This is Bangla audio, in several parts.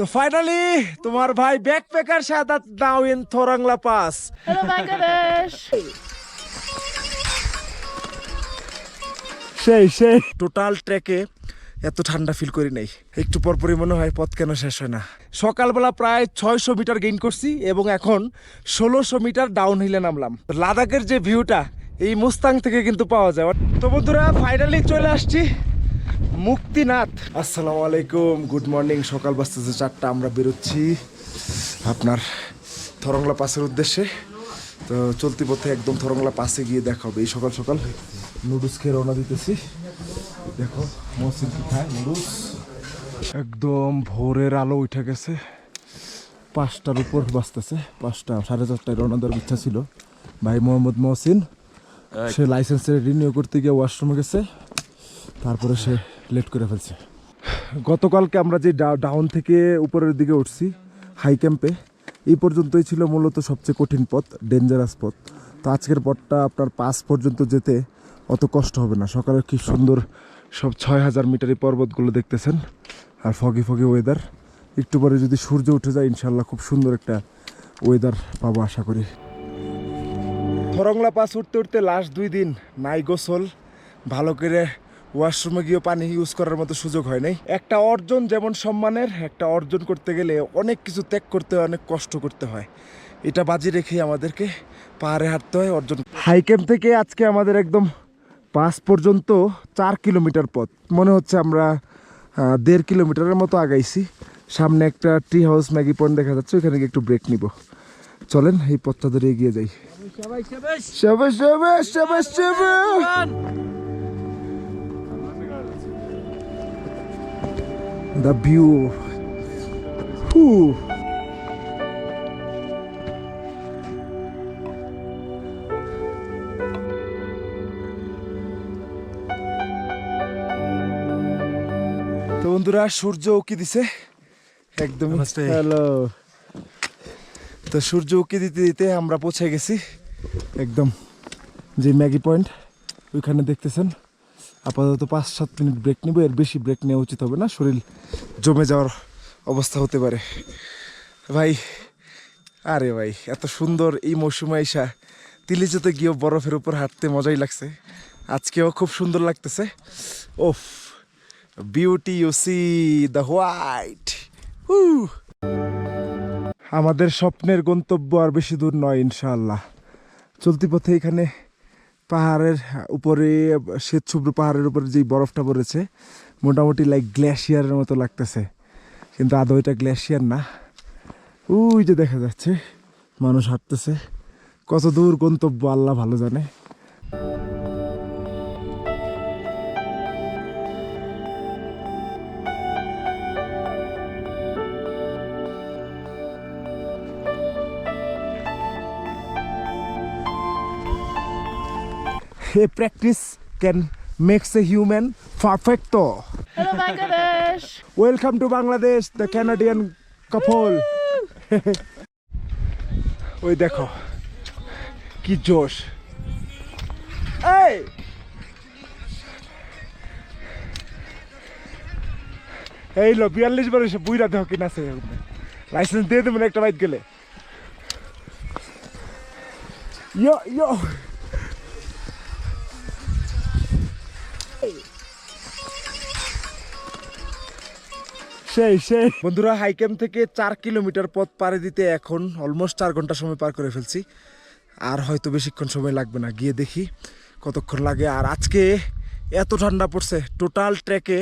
তো ফাইনালি তোমার ভাই backpacker Sadat now in Thorangla pass. Hello Bangladesh! সেই সেই। টোটাল ট্রেকে এত ঠান্ডা ফিল করি নাই। একটু পরপরই মনে হয় পথ কেন শেষ হয় না। সকালবেলা প্রায় ছয়শো মিটার গেইন করছি এবং এখন ষোলোশো মিটার ডাউন হিলে নামলাম। লাদাখের যে ভিউটা এই মুস্তাং থেকে কিন্তু পাওয়া যায়। তো বন্ধুরা ফাইনালি চলে আসছি। মুক্তিনাথ। আসসালামু আলাইকুম গুড মর্নিং সকাল বাজতেছে চারটা আমরা বেরোচ্ছি আপনার থরংলা পাসের উদ্দেশ্যে। তো চলতি পথে একদম থরংলা পাসে গিয়ে দেখা হবে। এই সকাল সকাল নুডলস খেয়ে রওনা দিতেছি। দেখো মহসিন কি খায়? নুডলস। একদম ভোরের আলো উঠে গেছে। পাঁচটার উপর বাঁচতেছে পাঁচটা সাড়ে চারটায় রওনা দেওয়ার ইচ্ছা ছিল। ভাই মোহাম্মদ মহসিন সে লাইসেন্সের রিনিউ করতে গিয়ে ওয়াশরুমে গেছে। তারপরে সে লেট করে ফেলছে। গতকালকে আমরা যে ডাউন থেকে উপরের দিকে উঠছি হাই ক্যাম্পে এই পর্যন্তই ছিল মূলত সবচেয়ে কঠিন পথ ডেঞ্জারাস পথ। তো আজকের পথটা আপনার পাস পর্যন্ত যেতে অত কষ্ট হবে না। সকালে কি সুন্দর সব ছয় হাজার মিটার এই পর্বতগুলো দেখতেছেন, আর ফগি ফগি ওয়েদার একটু পরে যদি সূর্য উঠে যায় ইনশাল্লাহ খুব সুন্দর একটা ওয়েদার পাবো আশা করি। থরংলা পাস উঠতে উঠতে লাস্ট দুই দিন নাই গোসল, ভালো করে ওয়াশরুমে গিয়ে পানি ইউজ করার মতো সুযোগ হয় নাই একটা অর্জন যেমন সম্মানের একটা অর্জন করতে গেলে অনেক কিছু ত্যাগ করতে হয় অনেক কষ্ট করতে হয় এটা বাজি রেখে আমাদেরকে পাহাড়ে হাঁটতে হয় অর্জন হাই ক্যাম্প থেকে আজকে আমাদের একদম পাঁচ পর্যন্ত চার কিলোমিটার পথ মনে হচ্ছে আমরা দেড় কিলোমিটারের মতো আগাইছি সামনে একটা ট্রি হাউস ম্যাগি পয়েন্ট দেখা যাচ্ছে ওখানে গিয়ে একটু ব্রেক নিব চলেন এই পথটা ধরে এগিয়ে যাই Shabash, shabash, shabash, shabash. The view. Whew. তো বন্ধুরা সূর্য উকি দিছে। একদম হ্যালো। তো সূর্য উকি দিতে দিতে আমরা পৌঁছে গেছি। একদম যে ম্যাগি পয়েন্ট ওইখানে দেখতেছেন। আপাতত পাঁচ, সাত মিনিট ব্রেক নিব। এর বেশি ব্রেক নেওয়া উচিত হবে না। শরীর জমে যাওয়ার অবস্থা হতে পারে। ভাই, আরে ভাই, এত সুন্দর এই মৌসুমে আইসা তিলিজতে গিয়েও বরফের উপর হাঁটতে মজাই লাগছে। আজকেও খুব সুন্দর লাগতেছে। ওফ beauty you see the white হু আমাদের স্বপ্নের গন্তব্য আর বেশি দূর নয়, ইনশাআল্লাহ। চলতি পথে এখানে পাহাড়ের উপরে, শ্বেত শুভ্র পাহাড়ের উপরে যেই বরফটা পড়েছে, মোটামুটি লাইক গ্লেশিয়ারের মতো লাগতেছে। কিন্তু আদৌ এটা গ্লেশিয়ার না। ওই যে দেখা যাচ্ছে, মানুষ হাঁটতেছে। কত দূর গন্তব্য, আল্লাহ ভালো জানে। A practice can makes a human perfecto. Hello Bangladesh! Welcome to Bangladesh, the Canadian couple. ওই দেখো কি জোশ এই এই লো বিয়াল্লিশ বছর বুইরা দেহ কিনা আছে লাইসেন্স দিয়ে দেবেন একটা বাইক গেলে ইয়ো ইয়ো সেই সেই। বন্ধুরা হাই ক্যাম্প থেকে চার কিলোমিটার পথ পাড়ি দিতে এখন অলমোস্ট চার ঘণ্টা সময় পার করে ফেলছি। আর হয়তো বেশিক্ষণ সময় লাগবে না, গিয়ে দেখি কতক্ষণ লাগে। আর আজকে এত ঠান্ডা পড়ছে টোটাল ট্রেকে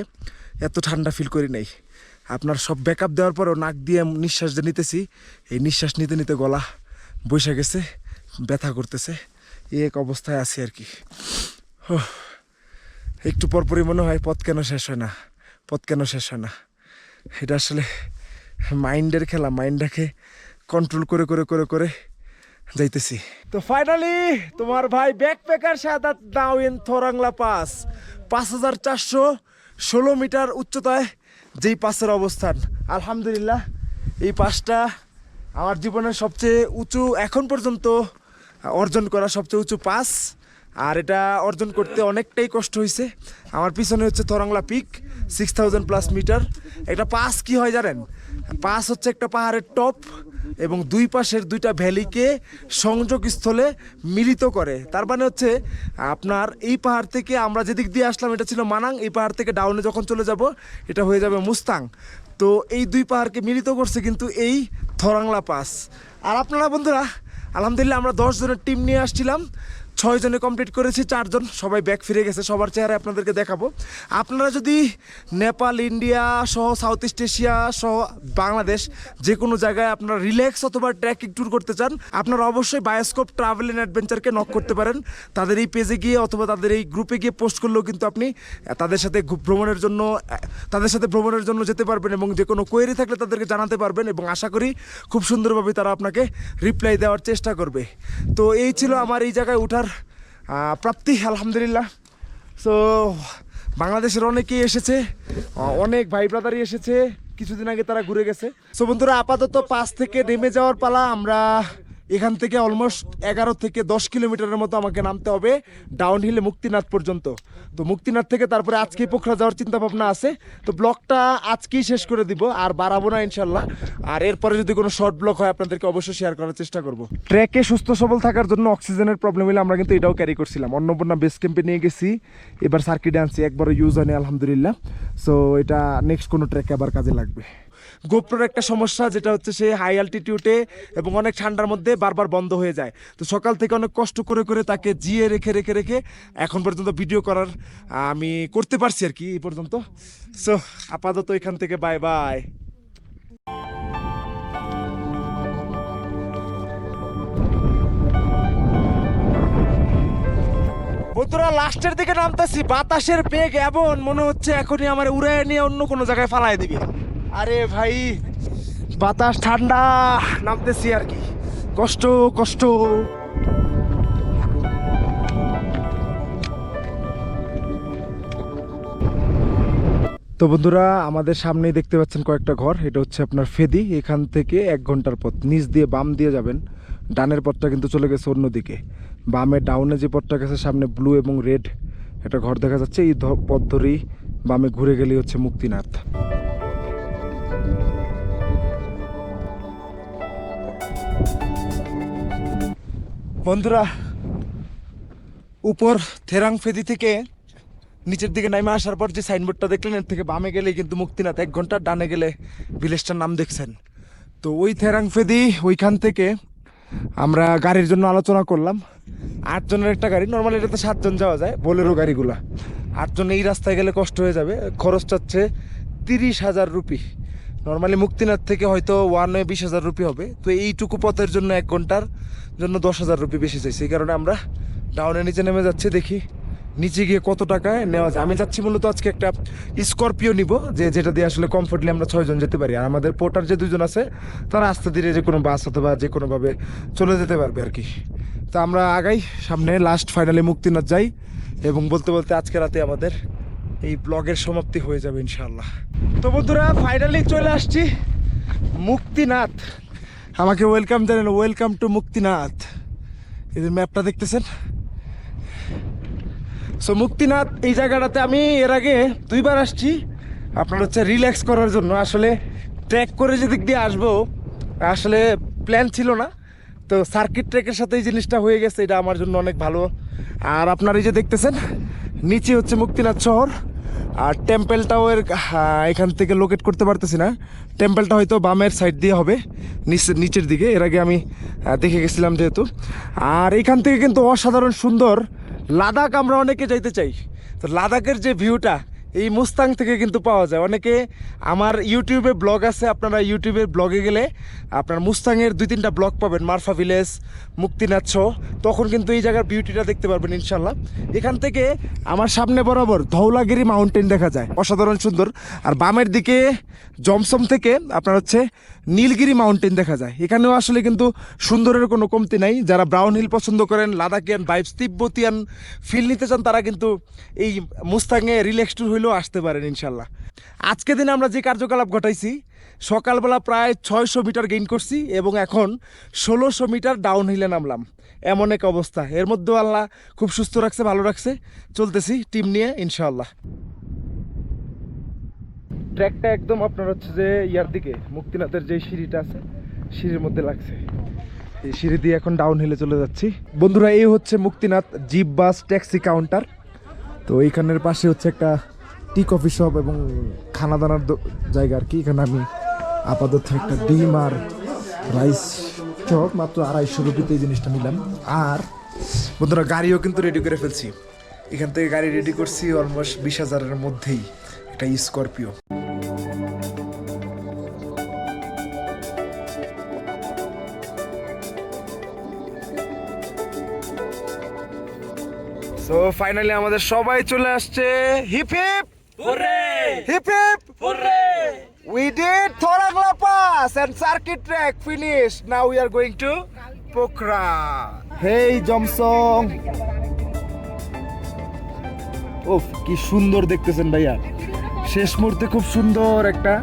এত ঠান্ডা ফিল করি নাই। আপনার সব ব্যাকআপ দেওয়ার পরেও নাক দিয়ে নিঃশ্বাস যে নিতেছি, এই নিঃশ্বাস নিতে নিতে গলা বসে গেছে, ব্যথা করতেছে। এই এক অবস্থায় আছি আর কি। একটু পরপরই মনে হয় পথ কেন শেষ হয় না, পথ কেন শেষ হয় না। এটা আসলে মাইন্ডের খেলা, মাইন্ডটাকে কন্ট্রোল করে করে করে করে যাইতেছি। তো ফাইনালি তোমার ভাই backpacker Sadat now in Thorangla pass. পাঁচ হাজার চারশো ষোলো মিটার উচ্চতায় যেই পাসের অবস্থান। আলহামদুলিল্লাহ, এই পাসটা আমার জীবনের সবচেয়ে উঁচু, এখন পর্যন্ত অর্জন করা সবচেয়ে উঁচু পাস। আর এটা অর্জন করতে অনেকটাই কষ্ট হয়েছে আমার পিছনে হচ্ছে Thorangla peak six thousand plus metre একটা পাস কি হয় জানেন? পাস হচ্ছে একটা পাহাড়ের টপ এবং দুই পাশের দুইটা ভ্যালিকে সংযোগস্থলে মিলিত করে। তার মানে হচ্ছে আপনার এই পাহাড় থেকে আমরা যেদিক দিয়ে আসলাম, এটা ছিল মানাং, এই পাহাড় থেকে ডাউনে যখন চলে যাব, এটা হয়ে যাবে মুস্তাং। তো এই দুই পাহাড়কে মিলিত করছে কিন্তু এই থরাংলা পাস। আর আপনারা বন্ধুরা, আলহামদুলিল্লাহ আমরা দশ জনের টিম নিয়ে আসছিলাম। ছয় জনে কমপ্লিট করেছি, চারজন, সবাই ব্যাক ফিরে গেছে, সবার চেহারা আপনাদেরকে দেখাবো। আপনারা যদি নেপাল, ইন্ডিয়া সহ সাউথ ইস্ট এশিয়া সহ বাংলাদেশ যে কোনো জায়গায় আপনারা রিল্যাক্স অথবা ট্রেকিং ট্যুর করতে চান, আপনারা অবশ্যই বায়োস্কোপ ট্রাভেল অ্যান্ড অ্যাডভেঞ্চারকে নক করতে পারেন। তাদের এই পেজে গিয়ে অথবা তাদের এই গ্রুপে গিয়ে পোস্ট করলেও কিন্তু আপনি তাদের সাথে ভ্রমণের জন্য তাদের সাথে ভ্রমণের জন্য যেতে পারবেন এবং যে কোনো কোয়েরি থাকলে তাদেরকে জানাতে পারবেন এবং আশা করি খুব সুন্দরভাবে তারা আপনাকে রিপ্লাই দেওয়ার চেষ্টা করবে। তো এই ছিল আমার এই জায়গায় ওঠার প্রাপ্তি, আলহামদুলিল্লাহ। সো বাংলাদেশের অনেকেই এসেছে অনেক ভাই ব্রাদারই এসেছে, কিছুদিন আগে তারা ঘুরে গেছে। সো বন্ধুরা, আপাতত পাশ থেকে নেমে যাওয়ার পালা আমরা এখান থেকে অলমোস্ট এগারো থেকে দশ কিলোমিটারের মতো আমাকে নামতে হবে ডাউন হিলে মুক্তিনাথ পর্যন্ত। তো মুক্তিনাথ থেকে তারপরে আজকে পোখরা যাওয়ার চিন্তা ভাবনা আছে। তো ব্লগটা আজকেই শেষ করে দিব, আর বাড়াবো না ইনশাল্লাহ আর এরপরে যদি কোনো শর্ট ব্লগ হয়, আপনাদেরকে অবশ্যই শেয়ার করার চেষ্টা করব। ট্র্যাকে সুস্থ সবল থাকার জন্য অক্সিজেনের প্রবলেম হলে আমরা কিন্তু এটাও ক্যারি করছিলাম। অন্নপূর্ণা বেস ক্যাম্পে নিয়ে গেছি, এবার সার্কিটে আনছি একবারও ইউজ হয়নি, আলহামদুলিল্লাহ। সো এটা নেক্সট কোনো ট্র্যাকে আবার কাজে লাগবে। গোপ্রোর একটা সমস্যা, যেটা হচ্ছে সে হাই অ্যালটিটিউডে এবং অনেক ঠান্ডার মধ্যে বারবার বন্ধ হয়ে যায়। তো সকাল থেকে অনেক কষ্ট করে করে তাকে জিয়ে রেখে রেখে রেখে এখন পর্যন্ত ভিডিও করার আমি করতে পারছি আর কি এই পর্যন্ত। সো আপাতত এখান থেকে বাই বাই বন্ধুরা, লাস্টের দিকে নামতেছি। বাতাসের বেগ এমন, মনে হচ্ছে এখনই আমার উড়ে নিয়ে অন্য কোনো জায়গায় ফালাই দিবি। আরে ভাই, বাতাস ঠান্ডা, নামতেছি আর কি। কষ্ট কষ্ট। তো বন্ধুরা, আমাদের সামনেই দেখতে পাচ্ছেন কয়েকটা ঘর। এটা হচ্ছে আপনার ফেদি। এখান থেকে এক ঘণ্টার পথ। নিচ দিয়ে বাম দিয়ে যাবেন। ডানের পথটা কিন্তু চলে গেছে অন্যদিকে। বামে, ডাউনে যে পথটা গেছে, সামনে ব্লু এবং রেড। একটা ঘর দেখা যাচ্ছে। এই পথ ধরেই বামে ঘুরে গেলেই হচ্ছে মুক্তিনাথ। বন্ধুরা, উপর থেরাং ফেদি থেকে নিচের দিকে নামে আসার পর যে সাইনবোর্ডটা দেখলেন, এর থেকে বামে গেলে কিন্তু মুক্তিনাথ এক ঘণ্টা ডানে গেলে ভিলেজটার নাম দেখছেন। তো ওই থেরাং ফেদি, ওইখান থেকে আমরা গাড়ির জন্য আলোচনা করলাম। আটজনের একটা গাড়ি নর্মালি এটাতে সাতজন যাওয়া যায়, বোলেরো গাড়িগুলা। আটজন এই রাস্তায় গেলে কষ্ট হয়ে যাবে। খরচটা হচ্ছে তিরিশ হাজার রুপি। নর্মালি মুক্তিনাথ থেকে হয়তো ওয়ান ওয়ে বিশ হাজার রুপি হবে। তো এইটুকু পথের জন্য এক ঘণ্টার জন্য দশ হাজার রুপি বেশি চাইছে। এই কারণে আমরা ডাউনে নিচে নেমে যাচ্ছি, দেখি নিচে গিয়ে কত টাকায় নেওয়া যায়। আমি যাচ্ছি মূলত আজকে একটা স্করপিও নিব, যে যেটা দিয়ে আসলে কমফোর্টলি আমরা ছয়জন যেতে পারি। আর আমাদের পোর্টার যে দুজন আছে, তারা আস্তে ধীরে যে কোনো বাস অথবা যে কোনোভাবে চলে যেতে পারবে আর কি। তো আমরা আগাই, সামনে লাস্ট ফাইনালি মুক্তিনাথ যাই এবং বলতে বলতে আজকে রাতে আমাদের এই ব্লগের সমাপ্তি হয়ে যাবে ইনশাল্লাহ তো বন্ধুরা ফাইনালি চলে আসছি মুক্তিনাথ। আমাকে ওয়েলকাম জানেন ওয়েলকাম টু মুক্তিনাথ। এদের ম্যাপটা দেখতেছেন? সো মুক্তিনাথ, এই জায়গাটাতে আমি এর আগে দুইবার আসছি। আপনার হচ্ছে রিল্যাক্স করার জন্য। আসলে ট্র্যাক করে যেদিক দিয়ে আসব, আসলে প্ল্যান ছিল না। তো সার্কিট ট্র্যাকের সাথে এই জিনিসটা হয়ে গেছে, এটা আমার জন্য অনেক ভালো। আর আপনার এই যে দেখতেছেন নিচে হচ্ছে মুক্তিনাথ শহর, আর টেম্পেলটাও এর এখান থেকে লোকেট করতে পারতেছি না। টেম্পেলটা হয়তো বামের সাইড দিয়ে হবে নিচের নিচের দিকে। এর আগে আমি দেখে গেছিলাম যেহেতু। আর এখান থেকে কিন্তু অসাধারণ সুন্দর লাদাখ আমরা অনেকে যাইতে চাই। তো লাদাখের যে ভিউটা এই মুস্তাং থেকে কিন্তু পাওয়া যায়। অনেকে আমার ইউটিউবে ব্লগ আছে, আপনারা ইউটিউবে ব্লগে গেলে আপনার মুস্তাংয়ের দুই তিনটা ব্লগ পাবেন, মারফা ভিলেজ, মুক্তিনাথ তখন কিন্তু এই জায়গার বিউটিটা দেখতে পারবেন ইনশাল্লাহ এখান থেকে আমার সামনে বরাবর ধৌলাগিরি মাউন্টেন দেখা যায়, অসাধারণ সুন্দর। আর বামের দিকে জমসম থেকে আপনার হচ্ছে নীলগিরি মাউন্টেন দেখা যায়। এখানেও আসলে কিন্তু সুন্দরের কোনো কমতি নাই। যারা ব্রাউন হিল পছন্দ করেন, লাদাখিয়ান ভাইবস তিব্বতিয়ান ফিল নিতে চান, তারা কিন্তু এই মুস্তাংয়ে রিল্যাক্স ট্যুর হইলেও আসতে পারেন ইনশাল্লাহ। আজকে দিনে আমরা যে কার্যকলাপ ঘটাইছি সকালবেলা প্রায় ছয়শো মিটার গেইন করছি এবং এখন ষোলোশো মিটার ডাউন হিলে নামলাম। এমন এক অবস্থা। এর মধ্যেও আল্লাহ খুব সুস্থ রাখছে ভালো রাখছে। চলতেছি টিম নিয়ে ইনশাল্লাহ ট্র্যাকটা একদম আপনার হচ্ছে যে ইয়ার দিকে মুক্তিনাথের যে সিঁড়িটা আছে সিঁড়ির মধ্যে লাগছে। এই সিঁড়ি দিয়ে এখন ডাউন হিলে চলে যাচ্ছি। বন্ধুরা এই হচ্ছে Muktinath jeep bus taxi counter তো এইখানের পাশে হচ্ছে একটা টি কফি শপ এবং খানা দানার জায়গা আর কি। এখানে আমি আপাতত একটা ডিম আর রাইস চপ, মাত্র আড়াইশো রুপিতে এই জিনিসটা নিলাম। আর বন্ধুরা, গাড়িও কিন্তু রেডি করে ফেলছি। এখান থেকে গাড়ি রেডি করছি অলমোস্ট বিশ হাজারের মধ্যেই। একটা স্করপিও তো ফাইনালি আমাদের সবাই চলে আসছে। Hip hip! Hip hip We did Thorangla and circuit track finished. Now we are going to Pokhara. Hey Jomsong. উফ কি সুন্দর দেখতেছেন ভাইয়া। শেষ মুহূর্তে খুব সুন্দর একটা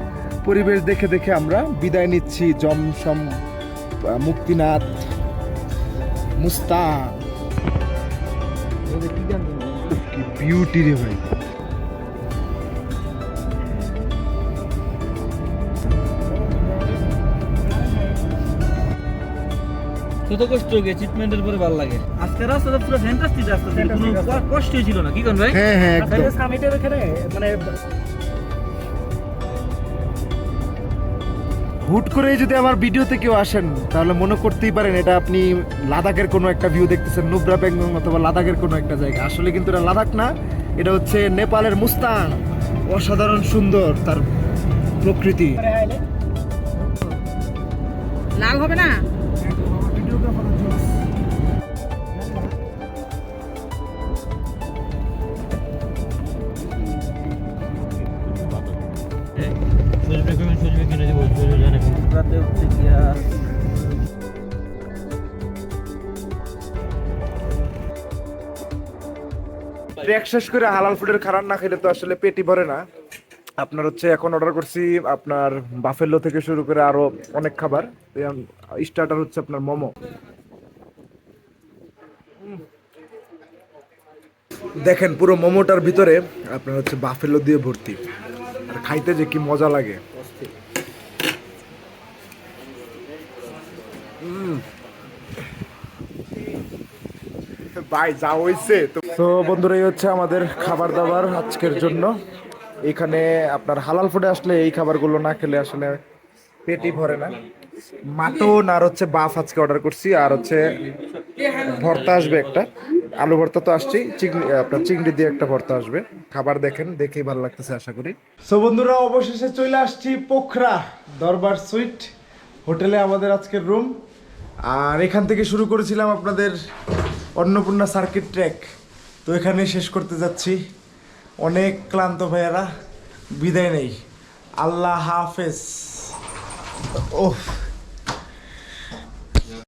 পরিবেশ দেখে দেখে আমরা বিদায় নিচ্ছি। জমসম মুক্তিনাথ মুস্তান। কি বিউটি রে ভাই। কষ্ট হয়ে গেছে পরে ভালো লাগে। আজকে রাস্তাটা পুরো ফ্যান্টাস্টিক রাস্তা ছিল কোনো কষ্টই ছিল না কি কোন ভাই? হ্যাঁ হ্যাঁ একদম। সামিটের এখানে মানে হুট করে যদি আমার ভিডিওতে কেউ আসেন তাহলে মনে করতেই পারেন এটা আপনি লাদাখের কোনো একটা ভিউ দেখতেছেন নুব্রা প্যাংগং অথবা লাদাখের কোনো একটা জায়গা। আসলে কিন্তু এটা লাদাখ না এটা হচ্ছে নেপালের মুস্তান। অসাধারণ সুন্দর তার প্রকৃতি। লাল হবে না? ট্রেক শেষ করে হালাল ফুডের খাবার না খেলে তো আসলে পেটি ভরে না। আপনার হচ্ছে এখন অর্ডার করছি আপনার বাফেলো থেকে শুরু করে আরও অনেক খাবার। স্টার্টার হচ্ছে আপনার মোমো। দেখেন পুরো মোমোটার ভিতরে আপনার হচ্ছে বাফেলো দিয়ে ভর্তি। আর খাইতে যে কি মজা লাগে। ভাই, যা হইছে তো বন্ধুরা, এই হচ্ছে আমাদের খাবার দাবার আজকের জন্য। এখানে আপনার হালাল ফুডে আসলে এই খাবারগুলো না খেলে আসলে পেটই ভরে না। মাটন আর হচ্ছে বাফ আজকে অর্ডার করছি, আর হচ্ছে ভর্তা আসবে একটা। আলু ভর্তা তো আসছেই, চিংড়ি, আপনার চিংড়ি দিয়ে একটা ভর্তা আসবে। খাবার দেখেন, দেখেই ভালো লাগতেছে আশা করি। সো বন্ধুরা, অবশেষে চলে আসছি পোখরা দরবার সুইট হোটেলে আমাদের আজকের রুম আর এখান থেকে শুরু করেছিলাম আপনাদের অন্নপূর্ণা সার্কিট ট্র্যাক তো এখানে শেষ করতে যাচ্ছি। অনেক ক্লান্ত ভাইয়ারা বিদায় নেই। আল্লাহ হাফেজ। ওহ